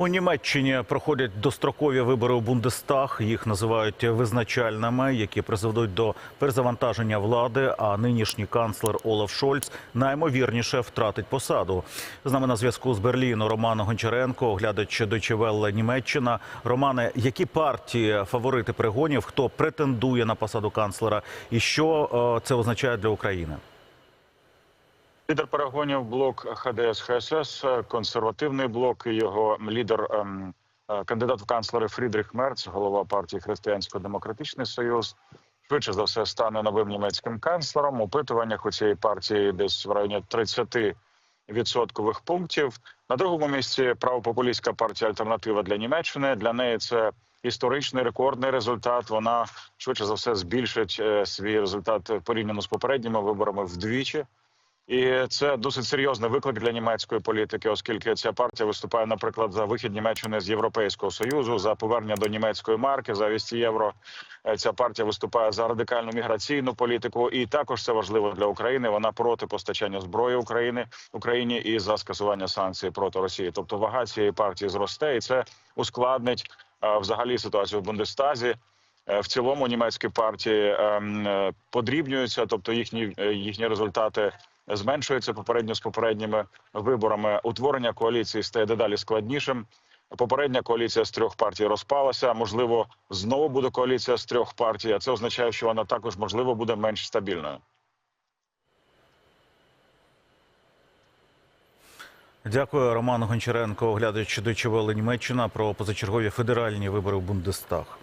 У Німеччині проходять дострокові вибори у Бундестаг. Їх називають визначальними, які призведуть до перезавантаження влади. А нинішній канцлер Олаф Шольц наймовірніше втратить посаду. З нами на зв'язку з Берліну Роман Гончаренко, оглядач Welle Німеччина. Романе, які партії фаворити перегонів? Хто претендує на посаду канцлера, і що е, це означає для України? Лідер перегонів блок ХДС ХСС, консервативний блок. і Його лідер, ем, е, кандидат в канцлери Фрідріх Мерц, голова партії Християнсько-демократичний союз. Швидше за все стане новим німецьким канцлером. Опитуваннях у цієї партії десь в районі 30 відсоткових пунктів. На другому місці правопопулістська партія Альтернатива для Німеччини. Для неї це історичний рекордний результат. Вона швидше за все збільшить е, свій результат порівняно з попередніми виборами вдвічі. І це досить серйозний виклик для німецької політики, оскільки ця партія виступає, наприклад, за вихід Німеччини з Європейського союзу, за повернення до німецької марки, за вісті євро. Е, Ця партія виступає за радикальну міграційну політику, і також це важливо для України. Вона проти постачання зброї України Україні і за скасування санкцій проти Росії. Тобто вага цієї партії зросте, і це ускладнить е, взагалі ситуацію в Бундестазі. Е, В цілому німецькі партії ем, е, подрібнюються, тобто їхні е, їхні результати зменшуються попередньо з попередніми виборами. Утворення коаліції стає дедалі складнішим. Попередня коаліція з трьох партій розпалася. Можливо, знову буде коаліція з трьох партій. А це означає, що вона також можливо буде менш стабільною. Дякую, Роман Гончаренко, оглядач Welle Німеччина про позачергові федеральні вибори в Бундестаг.